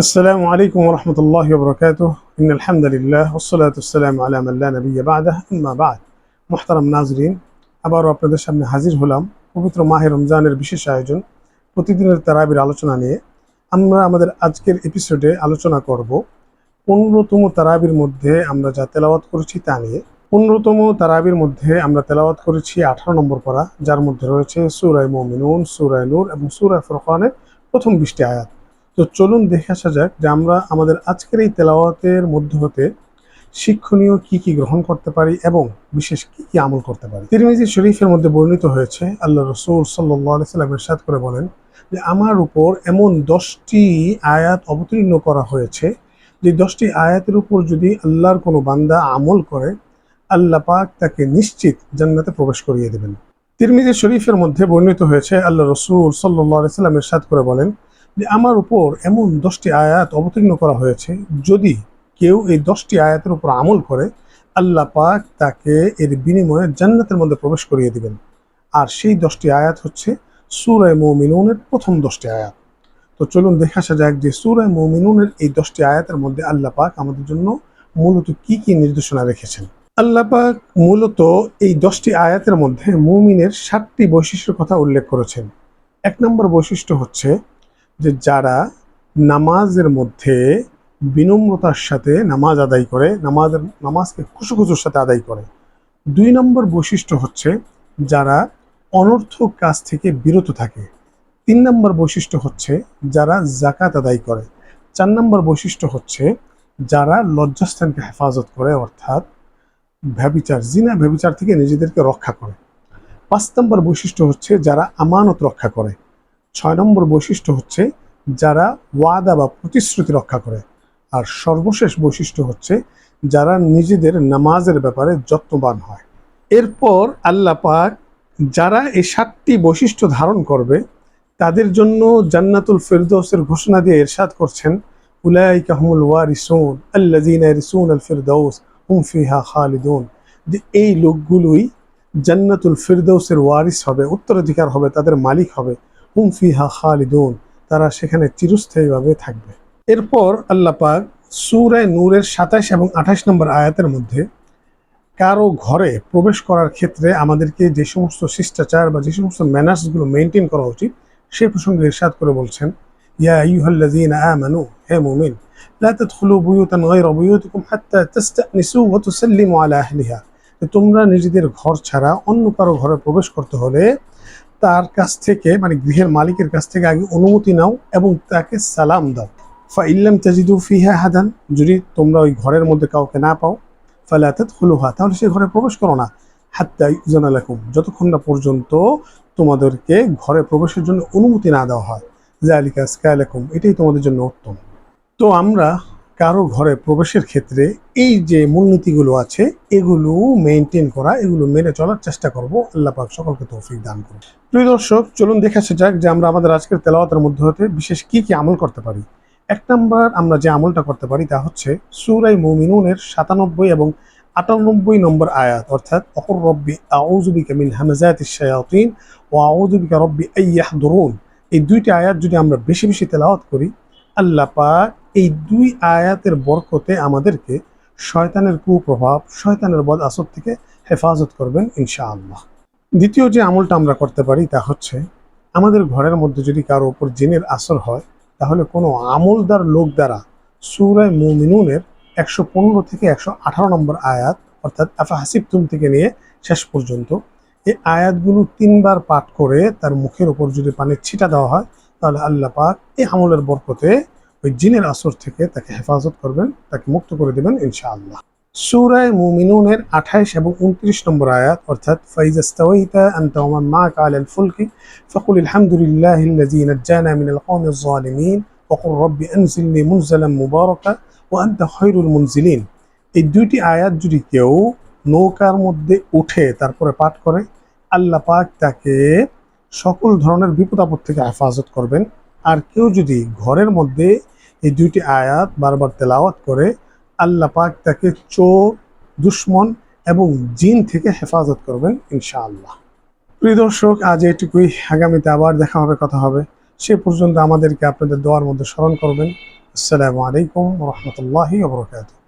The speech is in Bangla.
السلام عليكم ورحمة الله وبركاته إن الحمد لله والصلاة والسلام على من لا نبي بعده أما بعد محترم নাজরিন আবারও আপনাদের সামনে হাজির হলাম পবিত্র মাহে রমজানের বিশেষ আয়োজন প্রতিদিনের তারাবির আলোচনা নিয়ে আমরা আমাদের আজকের এপিসোডে আলোচনা করব পনেরোতম তারাবির মধ্যে আমরা যা তেলাওয়াত করেছি তা নিয়ে পনেরোতম তারাবির মধ্যে আমরা তেলাওয়াত করেছি আঠারো নম্বর পড়া যার মধ্যে রয়েছে সুরায় মমিনুন সুরায় নূর এবং সুরায় ফরকানের প্রথম বৃষ্টি আয়াত তো চলুন দেখে আসা যাক যে আমরা আমাদের আজকের এই তেলাওয়াতের মধ্য হতে শিক্ষণীয় কি কি গ্রহণ করতে পারি এবং বিশেষ কি কি আমল করতে পারি। তিরমিজি শরীফের মধ্যে বর্ণিত হয়েছে, আল্লাহ রসুল সাল্লাহ সাল্লাম এরশাদ করে বলেন যে, আমার উপর এমন দশটি আয়াত অবতীর্ণ করা হয়েছে, যে দশটি আয়াতের উপর যদি আল্লাহর কোনো বান্দা আমল করে, আল্লাহ পাক তাকে নিশ্চিত জান্নাতে প্রবেশ করিয়ে দেবেন। তিরমিজি শরীফের মধ্যে বর্ণিত হয়েছে, আল্লাহ রসুল সাল্লাহ সাল্লাম এরশাদ করে বলেন যে আমার উপর এমন দশটি আয়াত অবতীর্ণ করা হয়েছে, যদি কেউ এই দশটি আয়াতের উপর আমল করে, আল্লাহ পাক তাকে এর বিনিময়ে জান্নাতের মধ্যে প্রবেশ করিয়ে দিবেন। আর সেই দশটি আয়াত হচ্ছে সুরায় মৌমিনুনের প্রথম দশটি আয়াত। তো চলুন দেখে আসা যাক যে সুরায় মৌমিনুনের এই দশটি আয়াতের মধ্যে আল্লাহ পাক আমাদের জন্য মূলত কি কি নির্দেশনা রেখেছেন। আল্লাহ পাক মূলত এই দশটি আয়াতের মধ্যে মুমিনের সাতটি বৈশিষ্ট্যের কথা উল্লেখ করেছেন। এক নম্বর বৈশিষ্ট্য হচ্ছে যে যারা নামাজের মধ্যে বিনম্রতার সাথে নামাজ আদায় করে, নামাজের, নামাজকে খুশু সাথে আদায় করে, দুই নম্বর বৈশিষ্ট্য হচ্ছে যারা অনর্থক কাজ থেকে বিরত থাকে। তিন নম্বর বৈশিষ্ট্য হচ্ছে যারা জাকাত আদায় করে। চার নম্বর বৈশিষ্ট্য হচ্ছে যারা লজ্জাস্থানকে হেফাজত করে, অর্থাৎ ভ্যাবিচার জিনা ভ্যাবিচার থেকে নিজেদেরকে রক্ষা করে। পাঁচ নম্বর বৈশিষ্ট্য হচ্ছে যারা আমানত রক্ষা করে। ছয় নম্বর বৈশিষ্ট্য হচ্ছে যারা ওয়াদা বা প্রতিশ্রুতি রক্ষা করে। আর সর্বশেষ বৈশিষ্ট্য হচ্ছে যারা নিজেদের নামাজের ব্যাপারে যত্নবান হয়। এরপর আল্লাহ পাক যারা এই সাতটি বৈশিষ্ট্য ধারণ করবে, তাদের জন্য জান্নাতুল ফেরদৌসের ঘোষণা দিয়ে এরশাদ করছেন, উলাইকা ওয়ারিসুন, আল্লাযীনা ইয়ারিসুন আল ফিরদৌস হুম ফিহা খালিদুন। যে এই লোকগুলোই জান্নাতুল ফেরদৌসের ওয়ারিস হবে, উত্তরাধিকার হবে, তাদের মালিক হবে। হুম ফিহা খালিদুন, তারা সেখানে চিরস্থায়ীভাবে থাকবে। এরপর আল্লাহ পাক সুরায় নূরের সাতাশ এবং আঠাশ নম্বর আয়াতের মধ্যে, কারও ঘরে প্রবেশ করার ক্ষেত্রে আমাদেরকে যে সমস্ত শিষ্টাচার বা যে সমস্ত ম্যানার্সগুলো মেনটেন করা উচিত, সে প্রসঙ্গে ইরশাদ করে বলছেন, ইয়া আইয়ুহাল্লাযীনা আমানু, হে মুমিন, লা তাদখুলু বুয়ুতান গায়রা বুয়ুতিকুম হাত্তা তাস্তানিসু ওয়া তুসাল্লিমু আলা আহলিহা। তোমরা নিজেদের ঘর ছাড়া অন্য কারও ঘরে প্রবেশ করতে হলে তার কাছ থেকে মানে গৃহের মালিকের কাছ থেকে আগে অনুমতি নাও এবং তাকে সালাম দাও। ফা ইল্লাম তাজিদু ফিহা হাদান, যদি তোমরা ওই ঘরের মধ্যে কাউকে না পাও, ফালা তাদখুলুহা, তাহলে সেই ঘরে প্রবেশ করো না। হাত্তা ইউজানা লাকুম, যতক্ষণ না পর্যন্ত তোমাদেরকে ঘরে প্রবেশের জন্য অনুমতি না দেওয়া হয়। জালিকা স্কালাকুম এটাই তোমাদের জন্য উত্তম। তো আমরা কারও ঘরে প্রবেশের ক্ষেত্রে এই যে মূলনীতিগুলো আছে, এগুলো মেনটেন করা, এগুলো মেনে চলার চেষ্টা করব। আল্লাহ পাক সকলকে তৌফিক দান করুন। প্রিয় দর্শক, চলুন দেখে আসা যাক যে আমরা আমাদের আজকের তেলাওয়াতের মধ্যে হতে বিশেষ কি কি আমল করতে পারি। এক নম্বর আমরা যে আমলটা করতে পারি তা হচ্ছে সুরাই মুমিনুনের সাতানব্বই এবং আটানব্বই নম্বর আয়াত। অর্থাৎ অকর রব্বি আউজুবিকা মিন হামাজাতিশ শায়াতিন ও আউজুবিকা রব্বি আইয়াহদুরুন এই দুইটি আয়াত যদি আমরা বেশি বেশি তেলাওয়াত করি, আল্লাহ পাক এই দুই আয়াতের বরকতে আমাদেরকে শয়তানের কুপ্রভাব, শয়তানের বদ আসর থেকে হেফাজত করবেন ইনশাআল্লাহ। দ্বিতীয় যে আমলটা আমরা করতে পারি তা হচ্ছে, আমাদের ঘরের মধ্যে যদি কারও উপর জিনের আসর হয়, তাহলে কোনো আমলদার লোক দ্বারা সুরায় মুমিনুনের একশো পনেরো থেকে একশো আঠারো নম্বর আয়াত, অর্থাৎ আফা হাসিবতুম থেকে নিয়ে শেষ পর্যন্ত, এই আয়াতগুলো তিনবার পাঠ করে তার মুখের উপর যদি পানির ছিটা দেওয়া হয়, তাহলে আল্লাহ পাক এই আমলের বরকতে ওই জিনের আসর থেকে তাকে হেফাজত করবেন, তাকে মুক্ত করে দেবেন ইনশাআল্লাহ। সুরায় মুমিনুনের আঠাইশ এবং উনত্রিশ নম্বর আয়াত, অর্থাৎ, ফাইজাস্তাওয়াইতা আনতা ওমান মা'আকা আলাল ফুলকি, ফাকুল আলহামদুলিল্লাহি আল্লাযী নাজ্জানা মিনাল কওমিজ জালিমিন ওয়াকুল রব্বি আনজিলনি মুনজালান মুবারাকা ওয়া আনতা খায়রুল মুনজিলিন। এই দুইটি আয়াত যদি কেউ নৌকার মধ্যে উঠে তারপরে পাঠ করে, আল্লাহ পাক তাকে সকল ধরনের বিপদ আপদ থেকে হেফাজত করবেন। আর কেউ যদি ঘরের মধ্যে এই দুইটি আয়াত বারবার তেলাওয়াত করে, আল্লাহ পাক তাকে চোর, দুশ্মন এবং জিন থেকে হেফাজত করবেন ইনশাআল্লাহ। প্রিয় দর্শক, আজ এটুকুই। আগামীতে আবার দেখা হবে, কথা হবে। সে পর্যন্ত আমাদেরকে আপনাদের দোয়ার মধ্যে স্মরণ করবেন। আসসালামু আলাইকুম রহমতুল্লাহি ওবরকাত